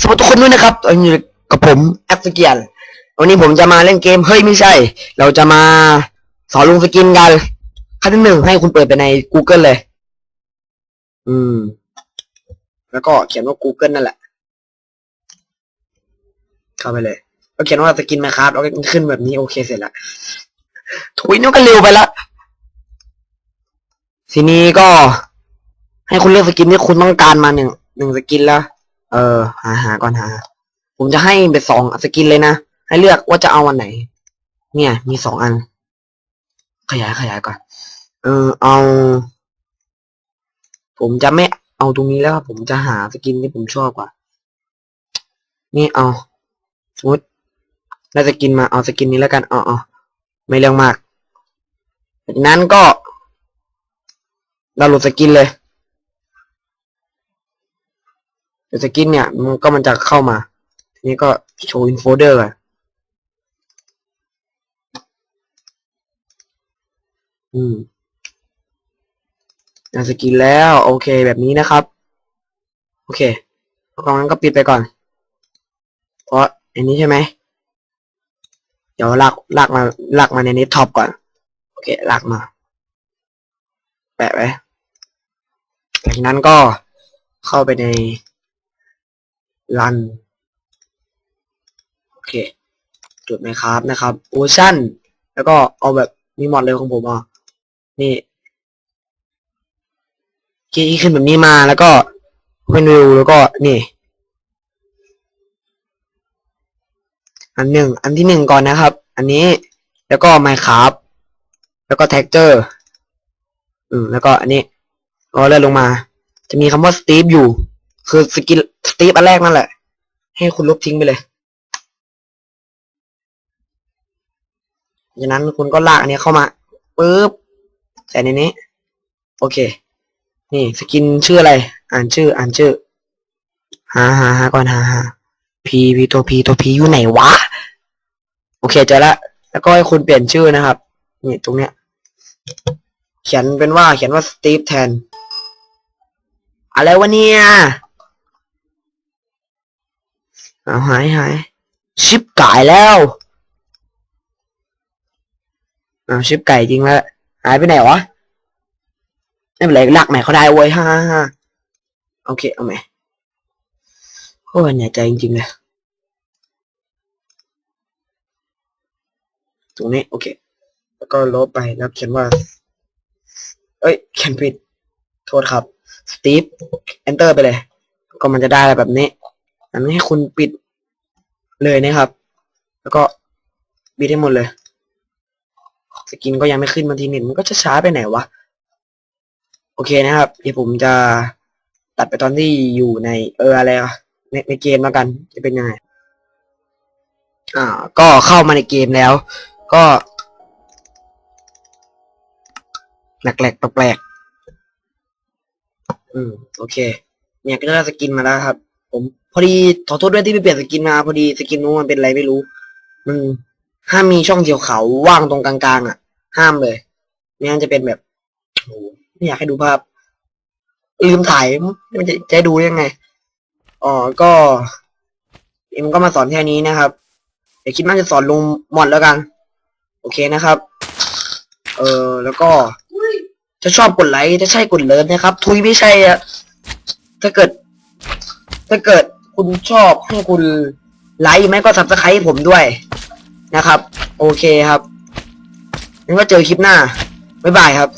สวัสดีทุกคนด้วยนะครับตอนนี้อยู่กับผมแอปสเกียนวันนี้ผมจะมาเล่นเกม เฮ้ยไม่ใช่ เราจะมาสอนลงสกินกัน ขั้นที่หนึ่งให้คุณเปิดไปใน Google เลย อืม แล้วก็เขียนว่า Google นั่นแหละ เข้าไปเลยแล้วเขียนว่าสกินไหมครับแล้วก็ขึ้นแบบนี้โอเคเสร็จล้วถุยนี่ก็เร็วไปละทีนี้ก็ให้คุณเลือกสกินที่คุณต้องการมาหนึ่งหนึ่งสกินแล้ว เออ หาหาก่อนหา ผมจะให้เป็นสองสกินเลยนะ ให้เลือกว่าจะเอาวันไหน เนี่ย มีสองอัน ขยายขยายก่อน เออ เอา ผมจะไม่เอาตรงนี้แล้วครับผมจะหาสกินที่ผมชอบกว่า นี่เอา สมมติได้สกินมาเอาสกินนี้แล้วกันเอาเอาไม่เรื่องมากจากนั้นก็เราโหลดสกินเลย เดี๋ยวสกินเนี่ยมันก็มันจะเข้ามา ทีนี้ก็โชว์อินโฟเดอร์ก่อนอืมได้สกินแล้ว โอเคแบบนี้นะครับ โอเคแล้วก็งั้นก็ปิดไปก่อน เพราะอันนี้ใช่ไหม เดี๋ยวลากลากมาลากมาในนี้ท็อปก่อน โอเคลากมา แปะไว้จากนั้นก็เข้าไปใน รันโอเคจุดไหมครับนะครับโอชั่นแล้วก็เอาแบบมีมอดเลยของผมอะนี่คีย์ขึ้นแบบนี้มาแล้วก็เป็นวิวแล้วก็นี่ อันหนึ่งอันที่หนึ่งก่อนนะครับ อันนี้แล้วก็ไมครับแล้วก็แท็กเจอร์อืมแล้วก็อันนี้ก็เลื่อนลงมา จะมีคำว่าสตีฟอยู่ คือสกินส ตีฟอันแรกนั่นแหละ ให้คุณลบทิ้งไปเลยจากนั้นคุณก็ลากอันนี้เข้ามาปุ๊บใส่ในนี้ โอเค นี่สกินชื่ออะไร อ่านชื่อ อ่านชื่อ หาหาหาก่อนหาหาพีพีตัวพีตัวพีอยู่ไหนวะ โอเคเจอแล้วแล้วก็ให้คุณเปลี่ยนชื่อนะครับ นี่ตรงเนี้ย เขียนเป็นว่าเขียนว่าสตีฟแทน อะไรวะเนี่ย เอาหายหายชิปไก่แล้วเอาชิปไก่จริงแล้วหายไปไหนวะไม่เป็นไรลักใหม่เขาได้เว้ยฮ่าฮ่าโอเคเอาใหม่โอ้ยเหนื่อยใจจริงๆเลยตรงนี้โอเค แล้วก็ลบไปแล้วเขียนว่า เอ้ยเขียนผิดโทษครับสตีฟ enter ไปเลย ก็มันจะได้แบบนี้ อันนี้ให้คุณปิดเลยนะครับ แล้วก็ปิดให้หมดเลย สกินก็ยังไม่ขึ้นบางทีเน็ตมันก็จะช้าไปไหนวะ โอเคนะครับ เดี๋ยวผมจะตัดไปตอนที่อยู่ในเอออะไรอะในในเกมแล้วกัน จะเป็นยังไง อ่า ก็เข้ามาในเกมแล้ว ก็แปลกๆแปลกๆอืม โอเค เนี่ยก็ได้สกินมาแล้วครับ ผมพอดีขอโทษด้วยที่ไปเปลี่ยนสกินมาพอดีสกินนู้นมันเป็นอะไรไม่รู้ มันห้ามมีช่องเขียวขาวว่างตรงกลางๆอะ ห้ามเลยไม่งั้นจะเป็นแบบโอ้ไม่อยากให้ดูภาพ ลืมถ่ายมันจะจะให้ดูยังไงอ๋อก็เอ็มก็มาสอนแค่นี้นะครับเดี๋ยวคิดว่าจะสอนลงมอดแล้วกัน โอเคนะครับ เออแล้วก็จะชอบกดไลค์จะใช่กดเลิฟนะครับ ทุยไม่ใช่อะถ้าเกิด ถ้าเกิดคุณชอบให้คุณไลค์ไหมก็ซับสไครต์ผมด้วยนะครับ โอเคครับงั้นก็เจอคลิปหน้า บ๊ายบายครับ